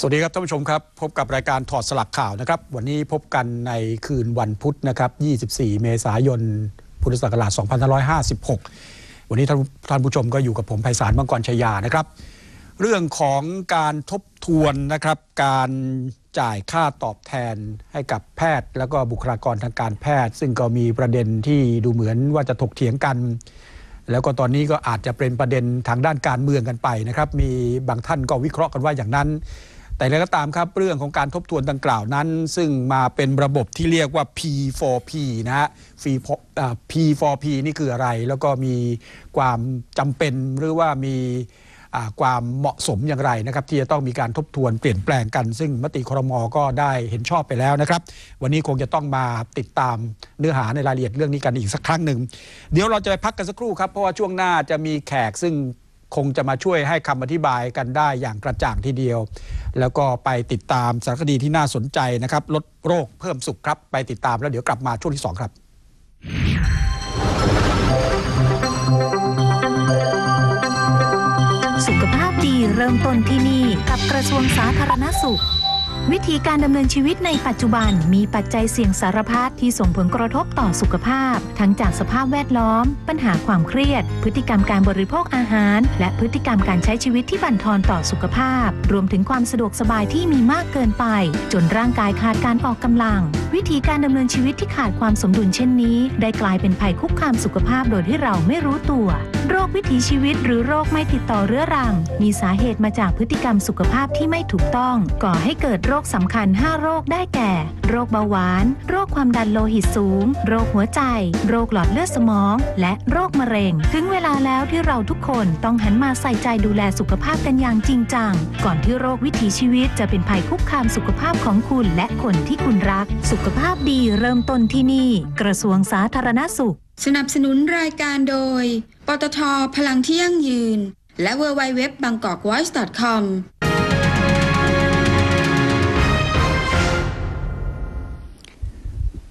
สวัสดีครับท่านผู้ชมครับ พบกับรายการถอดสลักข่าวนะครับ วันนี้พบกันในคืนวันพุธนะครับ 24 เมษายน พุทธศักราช 2556 วันนี้ท่านท่านผู้ชมก็อยู่กับผมไพศาลมังกรชยานะครับ เรื่องของการทบทวนนะครับ การจ่ายค่าตอบแทนให้กับแพทย์ แล้วก็บุคลากรทางการแพทย์ ซึ่งก็มีประเด็นที่ดูเหมือนว่าจะถกเถียงกัน แล้วก็ตอนนี้ก็อาจจะเป็นประเด็นทางด้านการเมืองกันไปนะครับ มีบางท่านก็วิเคราะห์กันว่าอย่างนั้น แต่แล้วก็ตามครับเรื่องของการทบทวนดังกล่าวนั้น ซึ่งมาเป็นระบบที่เรียกว่า P4P นะฮะ P4P นี่คืออะไร แล้วก็มีความจำเป็นหรือว่ามีความเหมาะสมอย่างไรนะครับที่จะต้องมีการทบทวนเปลี่ยนแปลงกัน ซึ่งมติครมก็ได้เห็นชอบไปแล้วนะครับ วันนี้คงจะต้องมาติดตามเนื้อหาในรายละเอียดเรื่องนี้กันอีกสักครั้งหนึ่งเดี๋ยวเราจะไปพักกันสักครู่ครับเพราะว่าช่วงหน้าจะมีแขกซึ่ง คงจะมาช่วยให้คำอธิบายกันได้อย่างกระจ่างทีเดียว แล้วก็ไปติดตามสารคดีที่น่าสนใจนะครับลดโรคเพิ่มสุขครับ ไปติดตามแล้วเดี๋ยวกลับมาช่วงที่สองครับสุขภาพดีเริ่มต้นที่นี่กับกระทรวงสาธารณสุข วิธีการดำเนินชีวิตในปัจจุบันมีปัจจัยเสี่ยงสารพัดที่ส่งผลกระทบต่อสุขภาพ ทั้งจากสภาพแวดล้อม ปัญหาความเครียด พฤติกรรมการบริโภคอาหาร และพฤติกรรมการใช้ชีวิตที่บั่นทอนต่อสุขภาพ รวมถึงความสะดวกสบายที่มีมากเกินไป จนร่างกายขาดการออกกำลัง วิธีการดำเนินชีวิตที่ขาดความสมดุลเช่นนี้ ได้กลายเป็นภัยคุกคามสุขภาพโดยที่เราไม่รู้ตัว โรควิถีชีวิตหรือโรคไม่ติดต่อเรื้อรัง มีสาเหตุมาจากพฤติกรรมสุขภาพที่ไม่ถูกต้อง ก่อให้เกิดโรคสำคัญ 5 โรคได้แก่ โรคเบาหวาน โรคความดันโลหิตสูง โรคหัวใจ โรคหลอดเลือดสมอง และโรคมะเร็ง ถึงเวลาแล้วที่เราทุกคนต้องหันมาใส่ใจดูแลสุขภาพกันอย่างจริงจัง ก่อนที่โรควิถีชีวิตจะเป็นภัยคุกคามสุขภาพของคุณและคนที่คุณรัก สุขภาพดีเริ่มต้นที่นี่ กระทรวงสาธารณสุข สนับสนุนรายการโดย ปตทพลังที่ยั่งยืน และ w w w b a n g k o k v o i c e c o m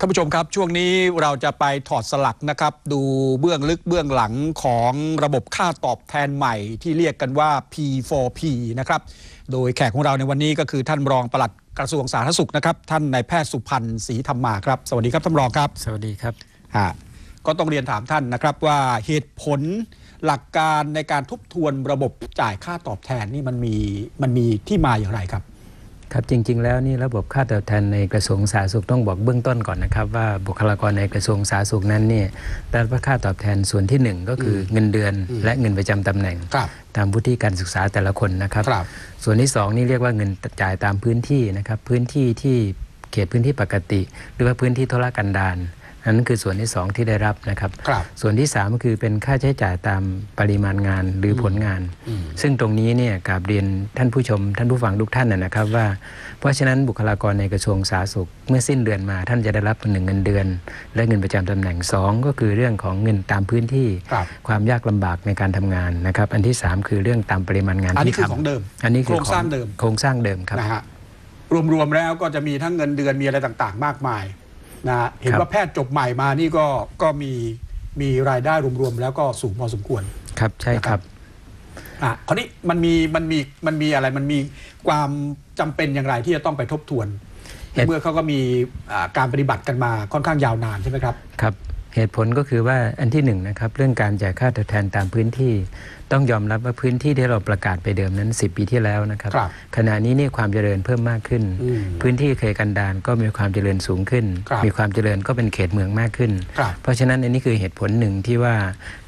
ท่านผู้ชมครับช่วงนี้เราจะไปถอดสลักนะครับ ดูเบื้องลึกเบื้องหลังของระบบค่าตอบแทนใหม่ที่เรียกกันว่า P4P นะครับโดยแขกของเราในวันนี้ก็คือท่านรองปลัดกระทรวงสาธารณสุขนะครับ ท่านนายแพทย์สุพันธ์ศรีธรรมาครับ สวัสดีครับท่านรองครับ สวัสดีครับฮะก็ต้องเรียนถามท่านนะครับว่าเหตุผลหลักการในการทบทวนระบบจ่ายค่าตอบแทนนี่มันมีมันมีที่มาอย่างไรครับ ครับจริง ๆ แล้วนี่ระบบค่าตอบแทนในกระทรวงสาธารณสุขต้องบอกเบื้องต้นก่อนนะครับ ว่าบุคลากรในกระทรวงสาธารณสุขนั้นเนี่ยได้รับค่าตอบแทนส่วนที่หนึ่งก็คือเงินเดือนอืมและเงินประจำตำแหน่งครับตามวุฒิการศึกษาแต่ละคนนะครับครับส่วนที่สองนี่เรียกว่าเงินจ่ายตามพื้นที่นะครับพื้นที่ที่เขตพื้นที่ปกติ หรือว่าพื้นที่ธุรกันดารอั นนั้นคือส่วนที่สองที่ได้รับนะครับครับส่วนที่3ก็คือเป็นค่าใช้จ่ายตามปริมาณงานหรือผลงานอืมซึ่งตรงนี้เนี่ยกราบเรียนท่านผู้ชม ท่านผู้ฟังทุกท่านนะนะครับว่า เพราะฉะนั้นบุคลากรในกระทรวงสาธารณสุข เมื่อสิ้นเดือนมาท่านจะได้รับหนึ่งเงินเดือน และเงินประจำตำแหน่ง 2 ก็คือเรื่องของเงินตามพื้นที่ครับความยากลำบากในการทำงานนะครับ อันที่ 3 คือเรื่องตามปริมาณงานอันนี้ที่คือทำของเดิมอันนี้คือโครงสร้างเดิมโครงสร้างเดิมครับนะฮะรวมๆแล้วก็จะมีทั้งเงินเดือนมีอะไรต่างๆ มากมาย นะฮะเห็นครับว่าแพทย์จบใหม่มานี่ก็ก็มีมีรายได้รวมๆแล้วก็สูงพอสมควรครับใช่ครับอะคราวนี้มันมีมันมีมันมีอะไรมันมีความจำเป็นอย่างไรที่จะต้องไปทบทวนเหตุเมื่อเขาก็มีอ่าการปฏิบัติกันมาค่อนข้างยาวนานใช่ไหมครับครับ เหตุผลก็คือว่าอันที่หนึ่งนะครับเรื่องการจ่ายค่าตอบแทนตามพื้นที่ต้องยอมรับว่าพื้นที่ที่เราประกาศไปเดิมนั้น 10 ปีที่แล้วนะครับครับขณะนี้นี่ความเจริญเพิ่มมากขึ้นอืมพื้นที่เคยกันดารก็มีความเจริญสูงขึ้นครับมีความเจริญก็เป็นเขตเมืองมากขึ้นครับเพราะฉะนั้นอันนี้คือเหตุผลหนึ่งที่ว่า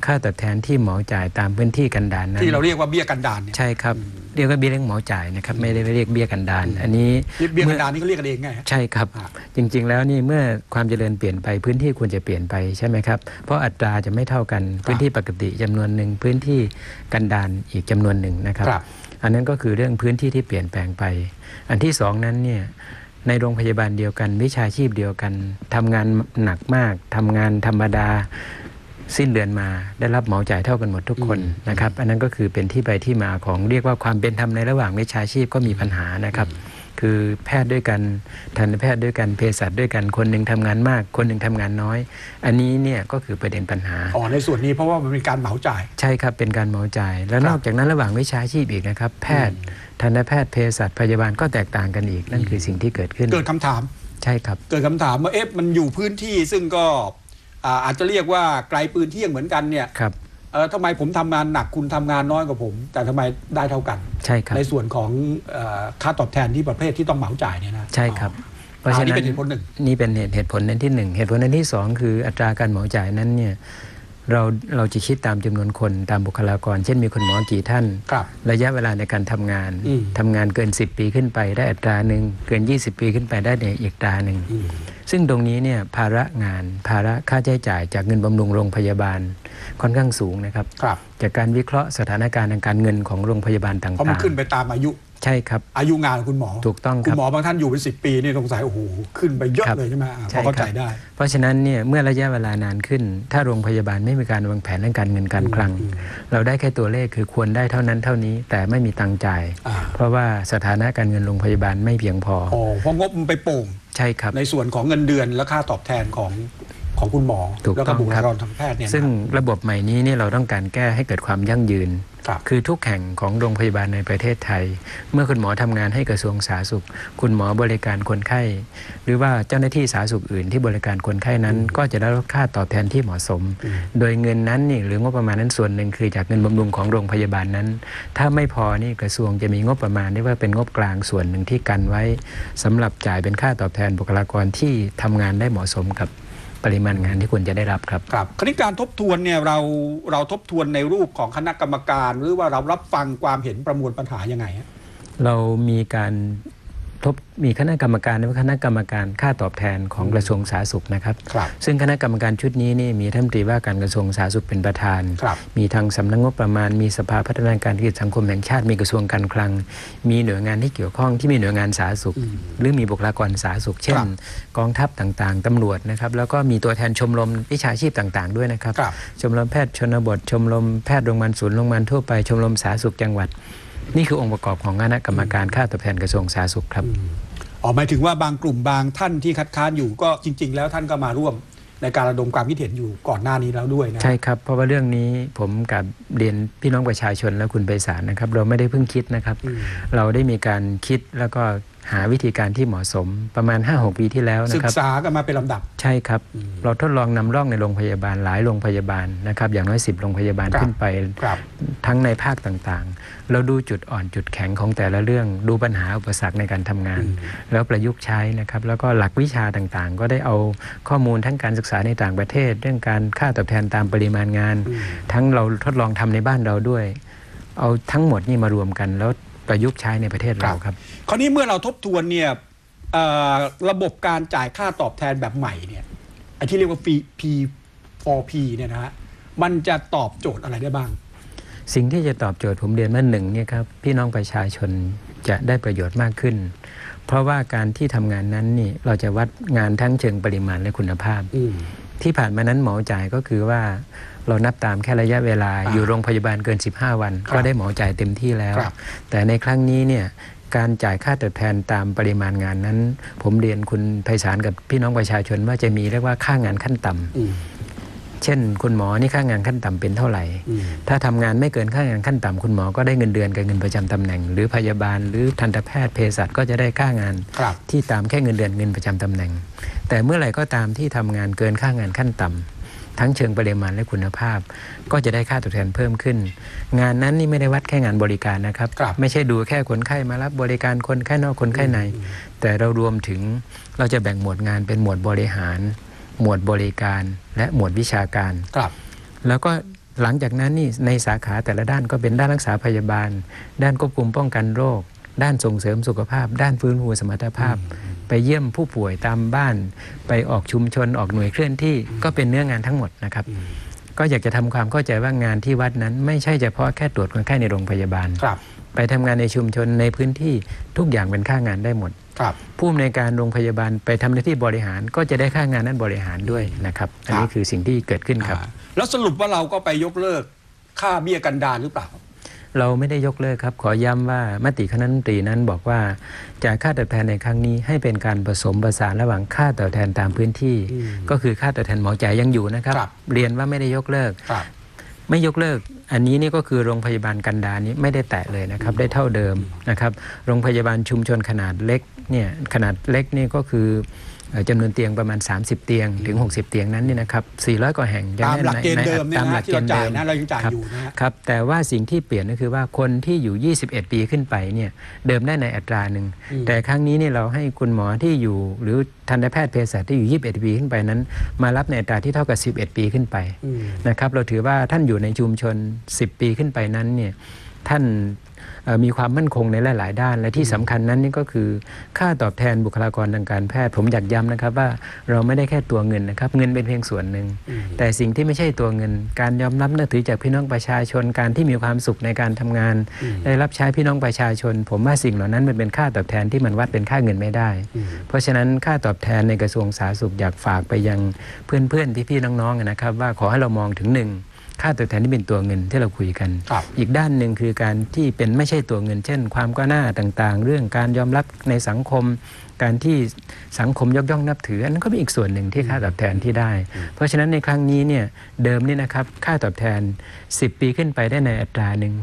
ค่าตอบแทนที่หมอจ่ายตามพื้นที่กันดารนั้นที่เราเรียกว่าเบี้ยกันดานเนี่ยใช่ครับ เรียกว่าเบี้ยเลี้ยงหมอจ่ายนะครับไม่ได้เรียกเบี้ยกันดารอันนี้เบี้ยเมื่กัอนดานนี่เขาเรียกกันเองไงฮะใช่ครับอ่าจริง ๆ แล้วนี่เมื่อความเจริญเปลี่ยนไปพื้นที่ควรจะเปลี่ยนไปใช่ไหมครับเพราะอัตราจะไม่เท่ากันพื้นที่ปกติจำนวนหนึ่งพื้นที่กันดารอีกจำนวนหนึ่งนะครับครับ อันนั้นก็คือเรื่องพื้นที่ที่เปลี่ยนแปลงไป อันที่สองนั้นเนี่ยในโรงพยาบาลเดียวกัน วิชาชีพเดียวกันทำงานหนักมากทำงานธรรมดา สิ้นเดือนมาได้รับเหมาจ่ายเท่ากันหมดทุกคนอืมนะครับ อันนั้นก็คือเป็นที่ไปที่มาของเรียกว่าความเป็นธรรมในระหว่างวิชาชีพก็มีปัญหานะครับ คือแพทย์ด้วยกันทันตแพทย์ด้วยกันเภสัชด้วยกันคนหนึ่งทำงานมาก คนหนึ่งทำงานน้อย อันนี้เนี่ยก็คือประเด็นปัญหาอ๋อในส่วนนี้เพราะว่ามันเป็นการเหมาจ่าย ใช่ครับเป็นการเหมาจ่าย แล้วครับนอกจากนั้นระหว่างวิชาชีพอีกนะครับ แพทย์ทันตแพทย์เภสัชพยาบาลก็แตกต่างกันอีกนั่นคือสิ่งที่เกิดขึ้นเกิดคำถามใช่ครับ เกิดคำถามว่าเอ๊ะมันอยู่พื้นที่ซึ่งก็ อ่าอาจจะเรียกว่าไกลปืนเที่ยงเหมือนกันเนี่ยครับเออทำไมผมทำงานหนักคุณทำงานน้อยกว่าผม แต่ทำไมได้เท่ากันใช่ครับในส่วนของเออค่าตอบแทนที่ประเภทที่ต้องเหมาจ่ายเนี่ยนะใช่ครับอ๋ออันนี้เป็นเหตุผลหนึ่งนี่เป็นเหตุเหตุผลนั้นที่หนึ่งเหตุผลนั้นที่สองคืออัตราการเหมาจ่ายนั้นเนี่ยเราเราจะคิดตามจำนวนคนตามบุคลากร เช่นมีคุณหมอกี่ท่านครับระยะเวลาในการทำงานอืมทำงานเกิน 10 ปีขึ้นไปได้อัตราหนึ่งเกิน 20 ปีขึ้นไปได้ในอีกอัตราหนึ่งอืม ซึ่งตรงนี้เนี่ยภาระงานภาระค่าใช้จ่ายจากเงินบำรุงโรงพยาบาลค่อนข้างสูงนะครับครับจากการวิเคราะห์สถานการณ์ทางการเงินของโรงพยาบาลต่างเพราะมันขึ้นไปตามอายุๆใช่ครับ อายุงานของคุณหมอถูกต้องคคุณรับหมอบางท่านอยู่เป็นสิปีนี่สงสัยโอ้โหขึ้นไปเยอะครับเลยใช่ไหมอ่าใช่พอเข้าครัใจบได้ เพราะฉะนั้นเนี่ยเมื่อระยะเวลานานขึ้น ถ้าโรงพยาบาลไม่มีการวางแผนเรื่องการเงินการคลังอืมเราได้แค่ตัวเลขคือควรได้เท่านั้นเท่านี้แต่ไม่มีตังค์จ่ายอ่าเพราะว่าสถานะการเงินโรงพยาบาลไม่เพียงพออ๋อเพราะงบมันไปโป่ง ใช่ครับ ในส่วนของเงินเดือนและค่าตอบแทนของของคุณหมอ ถูกแล้วต้ก็องบุคครัลาบ กรทางแพทย์เนี่ยนะซึ่งระบบใหม่นี้เนี่ยเราต้องการแก้ให้เกิดความยั่งยืน ครับคือทุกแห่งของโรงพยาบาลในประเทศไทย เมื่อคุณหมอทำงานให้กระทรวงสาธารณสุข คุณหมอบริการคนไข้ หรือว่าเจ้าหน้าที่สาธารณสุขอื่นที่บริการคนไข้นั้น ก็จะได้รับค่าตอบแทนที่เหมาะสมอืมโดยเงินนั้นนี่หรืองบประมาณนั้นส่วนหนึ่งคือจากเงินบำรุงของโรงพยาบาลนั้น ถ้าไม่พอนี่กระทรวงจะมีงบประมาณที่ว่าเป็นงบกลางส่วนหนึ่งที่กันไว้สำหรับจ่ายเป็นค่าตอบแทนบุคลากรที่ทำงานได้เหมาะสมกับ ปริมาณงานที่ควรจะได้รับครับ ครับคณิตการทบทวนเนี่ยเราเราทบทวนในรูปของคณะกรรมการ หรือว่าเรารับฟังความเห็นประมวลปัญหายังไงฮะ เรามีการ ทบมีคณะกรรมการเรียกว่าคณะกรรมการค่าตอบแทนของกระทรวงสาธารณสุขนะครับครับซึ่งคณะกรรมการชุดนี้นี่มีท่านรัฐมนตรีว่าการกระทรวงสาธารณสุขเป็นประธานครับมีทางสำนักงบประมาณ มีสภาพัฒนาการธุรกิจสังคมแห่งชาติ มีกระทรวงการคลัง มีหน่วยงานที่เกี่ยวข้องที่มีหน่วยงานสาธารณสุขอืมหรือมีบุคลากรสาธารณสุข เช่คนรับกองทัพต่างๆตำรวจนะครับ แล้วก็มีตัวแทนชมรมวิชาชีพต่าง ๆ ด้วยนะครับครับ ชมรมแพทย์ชนบท ชมรมแพทย์โรงพยาบาลศูนย์โรงพยาบาลทั่วไป ชมรมสาธารณสุขจังหวัด นี่คือองค์ประกอบของคณะกรรมการค่าตอบแทนกระทรวงสาธารณสุขครับอ๋อหมายถึงว่าบางกลุ่มบางท่านที่คัดค้านอยู่ก็จริง ๆ แล้วท่านก็มาร่วมในการระดมความคิดเห็นอยู่ก่อนหน้านี้แล้วด้วยนะใช่ครับเพราะว่าเรื่องนี้ผมกับเรียนพี่น้องประชาชนและคุณไพศาลนะครับ เราไม่ได้เพิ่งคิดนะครับอืมเราได้มีการคิดแล้วก็ หาวิธีการที่เหมาะสมประมาณ 5-6 ปีที่แล้วศึนะกครับ ษากันมาเป็นลำดับ ใช่ครับอืมเราทดลองนำร่องในโรงพยาบาลหลายโรงพยาบาลนะครับ อย่างน้อย 10 โรงพยาบาลครับ ขึ้นไป ครับ ทั้งในภาคต่างๆ เราดูจุดอ่อนจุดแข็งของแต่ละเรื่อง ดูปัญหาอุปสรรคในการทำงานอืมแล้วประยุกต์ใช้นะครับ แล้วก็หลักวิชาต่างๆ ก็ได้เอาข้อมูลทั้งการศึกษาในต่างประเทศ เรื่องการค่าตอบแทนตามปริมาณงานอืมทั้งเราทดลองทำในบ้านเราด้วย เอาทั้งหมดนี่มารวมกัน แล้ว ประยุกต์ใช้ในประเทศเราครับ คราวนี้เมื่อเราทบทวนเนี่ยเอ่อระบบการจ่ายค่าตอบแทนแบบใหม่เนี่ยไอ้ที่เรียกว่า P 4P เนี่ยนะฮะมันจะตอบโจทย์อะไรได้บ้าง สิ่งที่จะตอบโจทย์ผมเรียนว่าหนึ่งเนี่ยครับพี่น้องประชาชนจะได้ประโยชน์มากขึ้น เพราะว่าการที่ทำงานนั้นนี่เราจะวัดงานทั้งเชิงปริมาณและคุณภาพอืมที่ผ่านมานั้นหมอจ่ายก็คือว่า เรานับตามแค่ระยะเวลาอ่าอยู่โรงพยาบาลเกิน 15 วันครับก็ได้หมอจ่ายเต็มที่แล้วครับแต่ในครั้งนี้เนี่ยการจ่ายค่าตอบแทนตามปริมาณงานนั้น ผมเรียนคุณไพศาลกับพี่น้องประชาชนว่าจะมีเรียกว่าค่างานขั้นต่ำอืมเช่นคุณหมอนี่ค่างานขั้นต่ำเป็นเท่าไหร่อืมถ้าทำงานไม่เกินค่างานขั้นต่ำคุณหมอก็ได้เงินเดือนกับเงินประจำตำแหน่ง หรือพยาบาลหรือทันตแพทย์เภสัชก็จะได้ค่างานครับที่ตามแค่เงินเดือนเงินประจำตำแหน่ง แต่เมื่อไหร่ก็ตามที่ทำงานเกินค่างานขั้นต่ำ ทั้งเชิงปริมาณและคุณภาพ ก็จะได้ค่าตอบแทนเพิ่มขึ้น งานนั้นนี่ไม่ได้วัดแค่งานบริการนะครับครับ ไม่ใช่ดูแค่คนไข้มารับบริการคนไข้นอกคนไข้ใน แต่เรารวมถึงเราจะแบ่งหมวดงานเป็นหมวดบริหาร หมวดบริการ และหมวดวิชาการครับ แล้วก็หลังจากนั้นนี่ในสาขาแต่ละด้านก็เป็นด้านรักษาพยาบาล ด้านควบคุมป้องกันโรค ด้านส่งเสริมสุขภาพ ด้านฟื้นฟูสมรรถภาพ ไปเยี่ยมผู้ป่วยตามบ้าน ไปออกชุมชนออกหน่วยเคลื่อนที่ก็เป็นเนื้องานทั้งหมดนะครับอืมก็อยากจะทำความเข้าใจว่างานที่วัดนั้น ไม่ใช่เฉพาะแค่ตรวจคนไข้ในโรงพยาบาลครับ ไปทำงานในชุมชนในพื้นที่ทุกอย่างเป็นค่างานได้หมดครับผู้อำนวยการโรงพยาบาลไปทำหน้าที่บริหาร ก็จะได้ค่างานนั้นบริหารด้วยนะครับ อันนี้คือสิ่งที่เกิดขึ้นครับอ่าแล้วสรุปว่าเราก็ไปยกเลิกค่าเบี้ยกันดารหรือเปล่า เราไม่ได้ยกเลิกครับ ขอย้ำว่ามติคณะรัฐมนตรีนั้นบอกว่าจ่ายค่าตอบแทนในครั้งนี้ให้เป็นการผสมผสานระหว่างค่าตอบแทนตามพื้นที่อืมก็คือค่าตอบแทนหมอจ่ายยังอยู่นะครับครับเรียนว่าไม่ได้ยกเลิกครับไม่ยกเลิก อันนี้นี่ก็คือโรงพยาบาลกันดารนี้ไม่ได้แตะเลยนะครับ ได้เท่าเดิมนะครับ โรงพยาบาลชุมชนขนาดเล็กเนี่ยขนาดเล็กนี่ก็คือเอ่อ จำนวนเตียงประมาณ 30 เตียงถึง 60 เตียงนั้นนี่นะครับ 400 กว่าแห่งยังตามหลักเกณฑ์ในเดิมเนี่ยตามนะหลักที่เกเราณฑ์จ่าเดิยมนะเรายังจ่ายครับอยู่นะฮะครับแต่ว่าสิ่งที่เปลี่ยนก็คือว่าคนที่อยู่ 21 ปีขึ้นไปเนี่ยเดิมได้ในอัตราหนึ่งอืมแต่ครั้งนี้นี่เราให้คุณหมอที่อยู่ หรือทันตแพทย์เภสัชที่อยู่ 21 ปีขึ้นไปนั้น มารับในอัตราที่เท่ากับ 11 ปีขึ้นไปอืมนะครับเราถือว่าท่านอยู่ในชุมชน 10 ปีขึ้นไปนั้นเนี่ย ท่านเอ่อมีความมั่นคงในหลาย ๆ ด้าน และที่สำคัญนั้นนี่ก็คือค่าตอบแทนบุคลากรทางการแพทย์ ผมอยากย้ำนะครับว่าเราไม่ได้แค่ตัวเงินนะครับ เงินเป็นเพียงส่วนหนึ่งอืมแต่สิ่งที่ไม่ใช่ตัวเงิน การยอมรับนับถือจากพี่น้องประชาชนการที่มีความสุขในการทำงานอืมได้รับใช้พี่น้องประชาชน ผมว่าสิ่งเหล่านั้นมันเป็นค่าตอบแทนที่มันวัดเป็นค่าเงินไม่ได้อืมเพราะฉะนั้นค่าตอบแทนในกระทรวงสาธารณสุขอยากฝากไปยังเพื่อน ๆ พี่ ๆ น้อง ๆ นะครับ ว่าขอให้เรามองถึงหนึ่ง ค่าตอบแทนที่เป็นตัวเงินที่เราคุยกันครับอีกด้านหนึ่งคือการที่เป็นไม่ใช่ตัวเงิน เช่น ความก้าวหน้าต่างๆ เรื่องการยอมรับในสังคม การที่สังคมยกย่องนับถืออันนั้นก็เป็นอีกส่วนหนึ่งที่ค่าตอบแทนที่ได้ เพราะฉะนั้นในครั้งนี้เนี่ยเดิมนี่นะครับค่าตอบแทน 10 ปีขึ้นไปได้ในอัตราหนึ่ง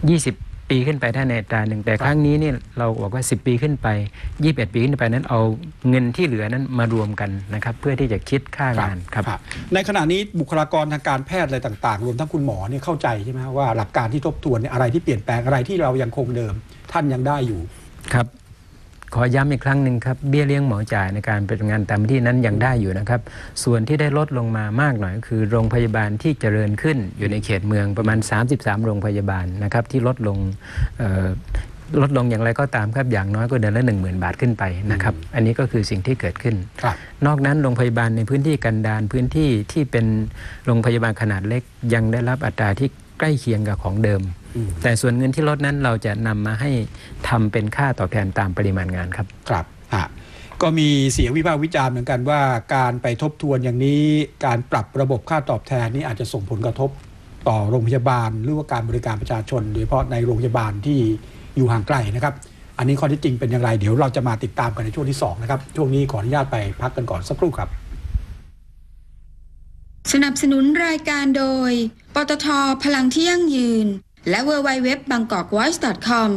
20 ปีขึ้นไปได้ในอัตราหนึ่งแต่ครั้งนี้เนี่ยเราบอกว่า 10 ปีขึ้นไป 21 ปีขึ้นไปนั้นเอาเงินที่เหลือนั้นมารวมกันนะครับเพื่อที่จะคิดค่างานครับครับ ในขณะนี้บุคลากรทางการแพทย์อะไรต่างๆ รวมทั้งคุณหมอเนี่ยเข้าใจใช่ไหมว่าหลักการที่ทบทวนเนี่ยอะไรที่เปลี่ยนแปลงอะไรที่เรายังคงเดิม ท่านยังได้อยู่ครับ ขอย้ำอีกครั้งหนึ่งครับเบี้ยเลี้ยงหมอจ่ายในการปฏิบัติงานตามที่นั้นยังได้อยู่นะครับ ส่วนที่ได้ลดลงมามากหน่อยก็คือ โรงพยาบาลที่เจริญขึ้นอยู่ในเขตเมืองประมาณ 33 โรงพยาบาลนะครับที่ลดลงเอ่อลดลงอย่างไรก็ตามครับอย่างน้อยก็เดือนละ1 0,000 บาทขึ้นไปนะครับอันนี้ก็คือสิ่งที่เกิดขึ้นครับนอกนั้นโรงพยาบาลในพื้นที่กันดารพื้นที่ที่เป็นโรงพยาบาลขนาดเล็กยังได้รับอัตราที่ใกล้เคียงกับของเดิมอืม แต่ส่วนเงินที่ลดนั้นเราจะนำมาให้ทำเป็นค่าตอบแทนตามปริมาณงานครับครับฮะก็มีเสียงวิพากษ์วิจารณ์เหมือนกันว่า การไปทบทวนอย่างนี้การปรับระบบค่าตอบแทนนี้อาจจะส่งผลกระทบต่อโรงพยาบาล หรือว่าการบริการประชาชน โดยเฉพาะในโรงพยาบาลที่อยู่ห่างไกลนะครับ อันนี้ข้อที่จริงเป็นอย่างไร เดี๋ยวเราจะมาติดตามกันในช่วงที่สองนะครับช่วงนี้ขออนุญาตไปพักกันก่อนสักครู่ครับ สนับสนุนรายการโดย ปตทพลังที่ยั่งยืน และ w w w b a n g k o k v o i c e c o m